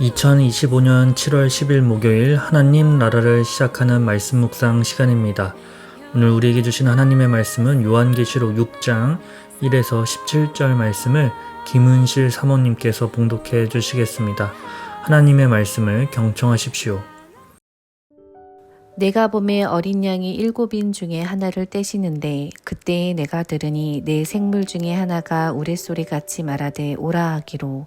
2025년 7월 10일 목요일 하나님 나라를 시작하는 말씀 묵상 시간입니다. 오늘 우리에게 주신 하나님의 말씀은 요한계시록 6장 1에서 17절 말씀을 김은실 사모님께서 봉독해 주시겠습니다. 하나님의 말씀을 경청하십시오. 내가 봄에 어린 양이 일곱인 중에 하나를 떼시는데 그때에 내가 들으니 내 생물 중에 하나가 우레소리 같이 말하되 오라 하기로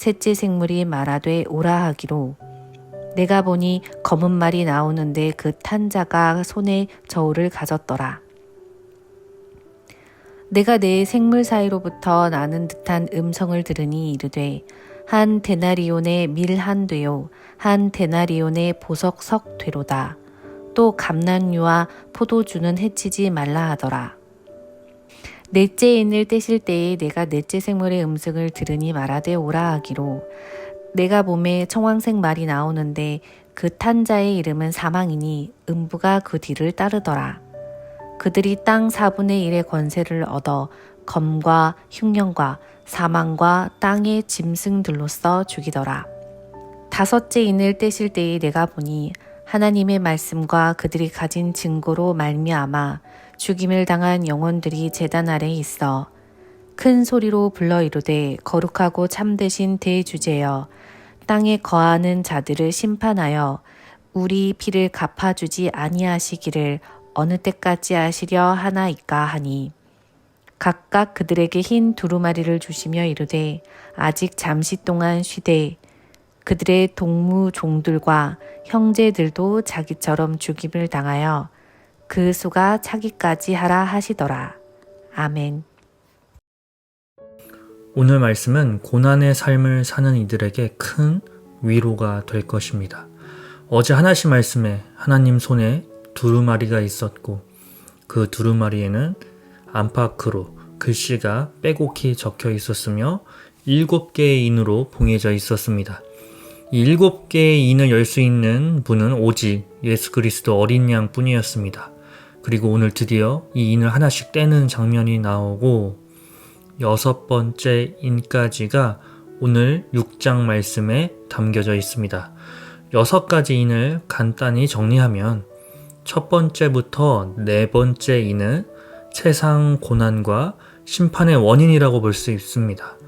셋째 생물이 말하되 오라 하기로 내가 보니 검은 말이 나오는데 그 탄자가 손에 저울을 가졌더라. 내가 내 생물 사이로부터 나는 듯한 음성을 들으니 이르되 한 데나리온의 밀 한 되요 한 데나리온의 보석 석 되로다. 또 감난유와 포도주는 해치지 말라 하더라. 넷째 인을 떼실 때에 내가 넷째 생물의 음성을 들으니 말하되 오라 하기로 내가 몸에 청황색 말이 나오는데 그 탄자의 이름은 사망이니 음부가 그 뒤를 따르더라. 그들이 땅 4분의 1의 권세를 얻어 검과 흉년과 사망과 땅의 짐승들로써 죽이더라. 다섯째 인을 떼실 때에 내가 보니 하나님의 말씀과 그들이 가진 증거로 말미암아 죽임을 당한 영혼들이 제단 아래 있어 큰 소리로 불러 이르되 거룩하고 참되신 대주제여 땅에 거하는 자들을 심판하여 우리 피를 갚아주지 아니하시기를 어느 때까지 하시려 하나이까 하니. 각각 그들에게 흰 두루마리를 주시며 이르되 아직 잠시 동안 쉬되 그들의 동무 종들과 형제들도 자기처럼 죽임을 당하여 그 수가 차기까지 하라 하시더라. 아멘. 오늘 말씀은 고난의 삶을 사는 이들에게 큰 위로가 될 것입니다. 어제 하나씩 말씀에 하나님 손에 두루마리가 있었고 그 두루마리에는 안팎으로 글씨가 빼곡히 적혀 있었으며 일곱 개의 인으로 봉해져 있었습니다. 이 일곱 개의 인을 열 수 있는 분은 오직 예수 그리스도 어린 양 뿐이었습니다. 그리고 오늘 드디어 이 인을 하나씩 떼는 장면이 나오고 여섯 번째 인까지가 오늘 6장 말씀에 담겨져 있습니다. 여섯 가지 인을 간단히 정리하면 첫 번째부터 네 번째 인은 세상 고난과 심판의 원인이라고 볼 수 있습니다.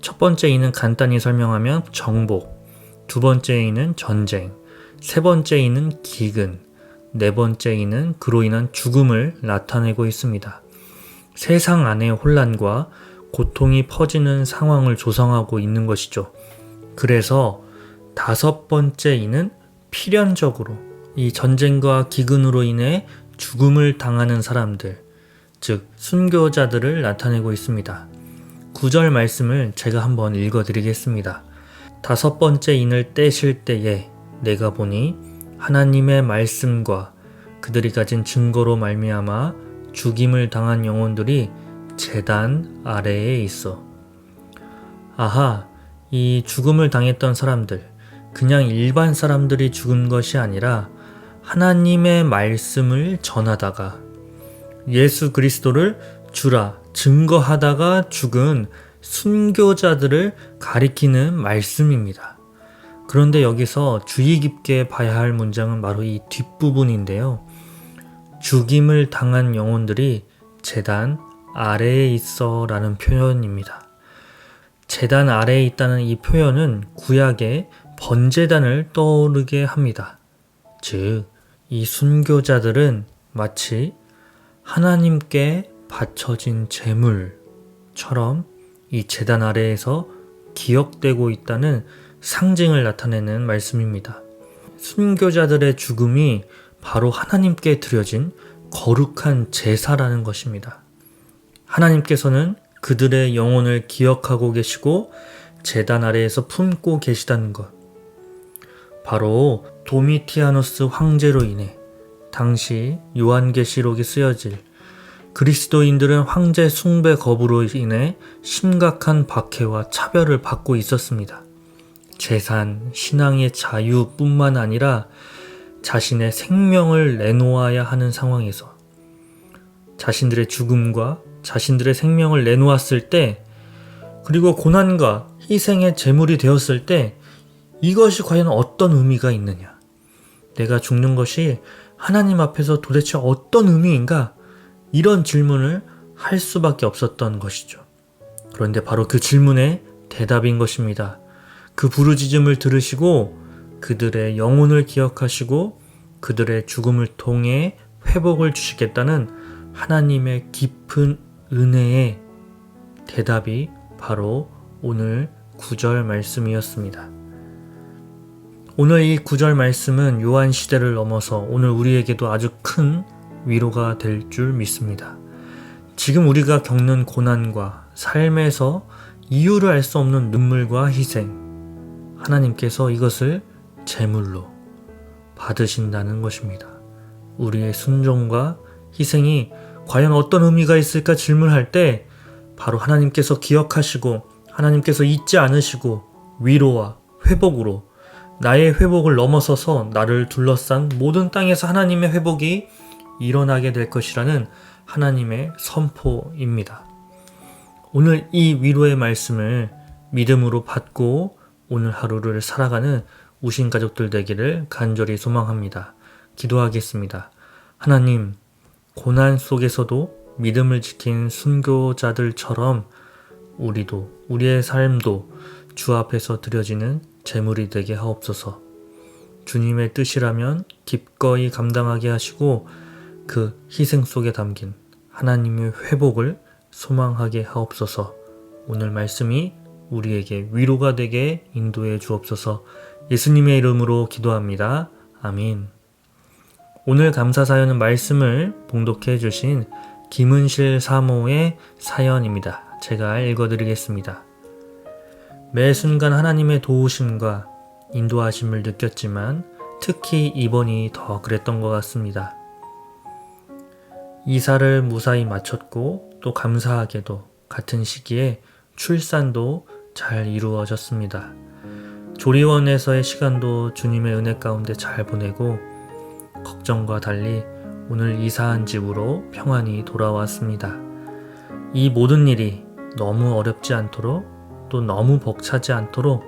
첫 번째 인은 간단히 설명하면 정복, 두 번째 인은 전쟁, 세 번째 인은 기근, 네 번째 인은 그로 인한 죽음을 나타내고 있습니다. 세상 안의 혼란과 고통이 퍼지는 상황을 조성하고 있는 것이죠. 그래서 다섯 번째 인은 필연적으로 이 전쟁과 기근으로 인해 죽음을 당하는 사람들, 즉 순교자들을 나타내고 있습니다. 구절 말씀을 제가 한번 읽어 드리겠습니다. 다섯 번째 인을 떼실 때에 내가 보니 하나님의 말씀과 그들이 가진 증거로 말미암아 죽임을 당한 영혼들이 재단 아래에 있어. 아하, 이 죽음을 당했던 사람들, 그냥 일반 사람들이 죽은 것이 아니라 하나님의 말씀을 전하다가 예수 그리스도를 주라 증거하다가 죽은 순교자들을 가리키는 말씀입니다. 그런데 여기서 주의 깊게 봐야 할 문장은 바로 이 뒷부분인데요. 죽임을 당한 영혼들이 재단 아래에 있어 라는 표현입니다. 재단 아래에 있다는 이 표현은 구약의 번제단을 떠오르게 합니다. 즉, 이 순교자들은 마치 하나님께 바쳐진 재물처럼 이 재단 아래에서 기억되고 있다는 상징을 나타내는 말씀입니다. 순교자들의 죽음이 바로 하나님께 드려진 거룩한 제사라는 것입니다. 하나님께서는 그들의 영혼을 기억하고 계시고 재단 아래에서 품고 계시다는 것. 바로 도미티아누스 황제로 인해 당시 요한계시록이 쓰여질 그리스도인들은 황제 숭배 거부로 인해 심각한 박해와 차별을 받고 있었습니다. 재산, 신앙의 자유뿐만 아니라 자신의 생명을 내놓아야 하는 상황에서 자신들의 죽음과 자신들의 생명을 내놓았을 때 그리고 고난과 희생의 제물이 되었을 때 이것이 과연 어떤 의미가 있느냐? 내가 죽는 것이 하나님 앞에서 도대체 어떤 의미인가? 이런 질문을 할 수밖에 없었던 것이죠. 그런데 바로 그 질문에 대답인 것입니다. 그 부르짖음을 들으시고 그들의 영혼을 기억하시고 그들의 죽음을 통해 회복을 주시겠다는 하나님의 깊은 은혜의 대답이 바로 오늘 구절 말씀이었습니다. 오늘 이 구절 말씀은 요한 시대를 넘어서 오늘 우리에게도 아주 큰 위로가 될 줄 믿습니다. 지금 우리가 겪는 고난과 삶에서 이유를 알 수 없는 눈물과 희생, 하나님께서 이것을 제물로 받으신다는 것입니다. 우리의 순종과 희생이 과연 어떤 의미가 있을까 질문할 때 바로 하나님께서 기억하시고 하나님께서 잊지 않으시고 위로와 회복으로 나의 회복을 넘어서서 나를 둘러싼 모든 땅에서 하나님의 회복이 일어나게 될 것이라는 하나님의 선포입니다. 오늘 이 위로의 말씀을 믿음으로 받고 오늘 하루를 살아가는 우신 가족들 되기를 간절히 소망합니다. 기도하겠습니다. 하나님, 고난 속에서도 믿음을 지킨 순교자들처럼 우리도, 우리의 삶도 주 앞에서 드려지는 제물이 되게 하옵소서. 주님의 뜻이라면 기꺼이 감당하게 하시고 그 희생 속에 담긴 하나님의 회복을 소망하게 하옵소서. 오늘 말씀이 우리에게 위로가 되게 인도해 주옵소서. 예수님의 이름으로 기도합니다. 아멘. 오늘 감사 사연은 말씀을 봉독해 주신 김은실 사모의 사연입니다. 제가 읽어 드리겠습니다. 매 순간 하나님의 도우심과 인도하심을 느꼈지만 특히 이번이 더 그랬던 것 같습니다. 이사를 무사히 마쳤고 또 감사하게도 같은 시기에 출산도 잘 이루어졌습니다. 조리원에서의 시간도 주님의 은혜 가운데 잘 보내고 걱정과 달리 오늘 이사한 집으로 평안히 돌아왔습니다. 이 모든 일이 너무 어렵지 않도록 또 너무 벅차지 않도록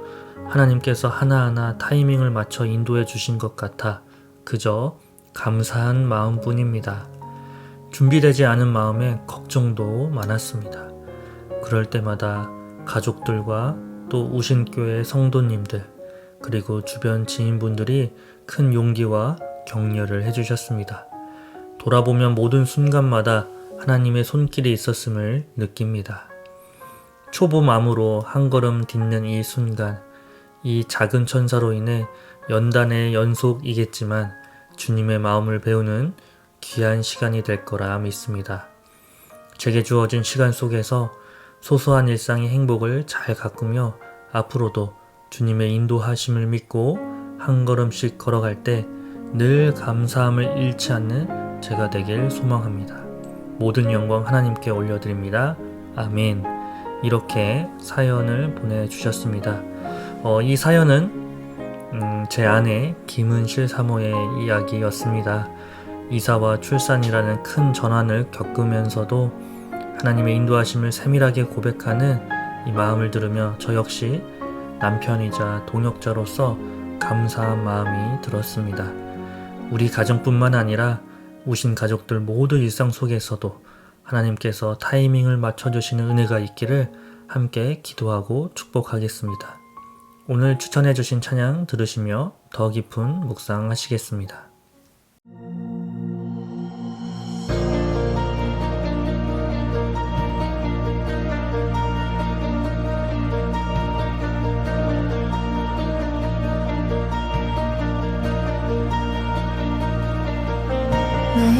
하나님께서 하나하나 타이밍을 맞춰 인도해 주신 것 같아 그저 감사한 마음뿐입니다. 준비되지 않은 마음에 걱정도 많았습니다. 그럴 때마다 가족들과 또 우신교회 성도님들 그리고 주변 지인분들이 큰 용기와 격려를 해주셨습니다. 돌아보면 모든 순간마다 하나님의 손길이 있었음을 느낍니다. 초보맘으로 한 걸음 딛는 이 순간, 이 작은 천사로 인해 연단의 연속이겠지만 주님의 마음을 배우는 귀한 시간이 될 거라 믿습니다. 제게 주어진 시간 속에서 소소한 일상의 행복을 잘 가꾸며 앞으로도 주님의 인도하심을 믿고 한 걸음씩 걸어갈 때 늘 감사함을 잃지 않는 제가 되길 소망합니다. 모든 영광 하나님께 올려드립니다. 아멘. 이렇게 사연을 보내주셨습니다. 어, 이 사연은 음, 제 아내 김은실 사모의 이야기였습니다. 이사와 출산이라는 큰 전환을 겪으면서도 하나님의 인도하심을 세밀하게 고백하는 이 마음을 들으며 저 역시 남편이자 동역자로서 감사한 마음이 들었습니다. 우리 가정뿐만 아니라 우신 가족들 모두 일상 속에서도 하나님께서 타이밍을 맞춰주시는 은혜가 있기를 함께 기도하고 축복하겠습니다. 오늘 추천해주신 찬양 들으시며 더 깊은 묵상하시겠습니다.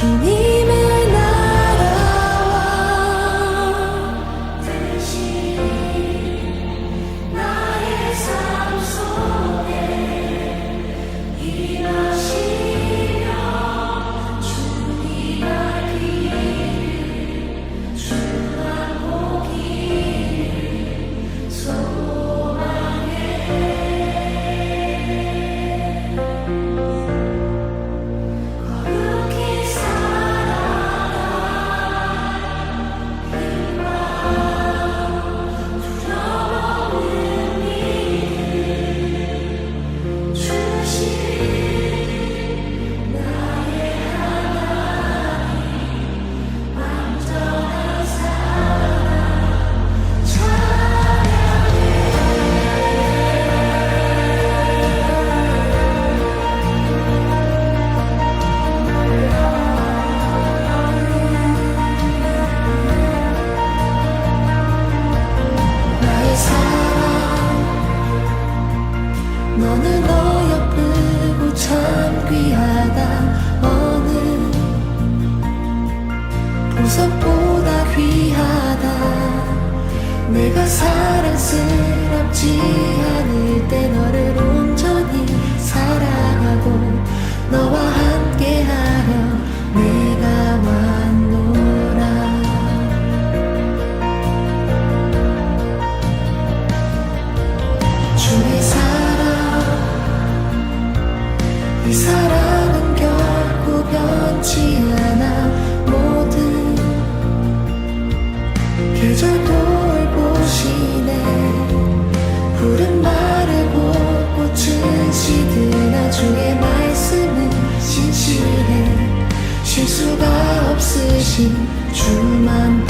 주 내가 사랑스럽지 않을 때 너를 온전히 사랑하고 너와 함께하려 주의 말씀은 신실해. 실수가 없으신 주만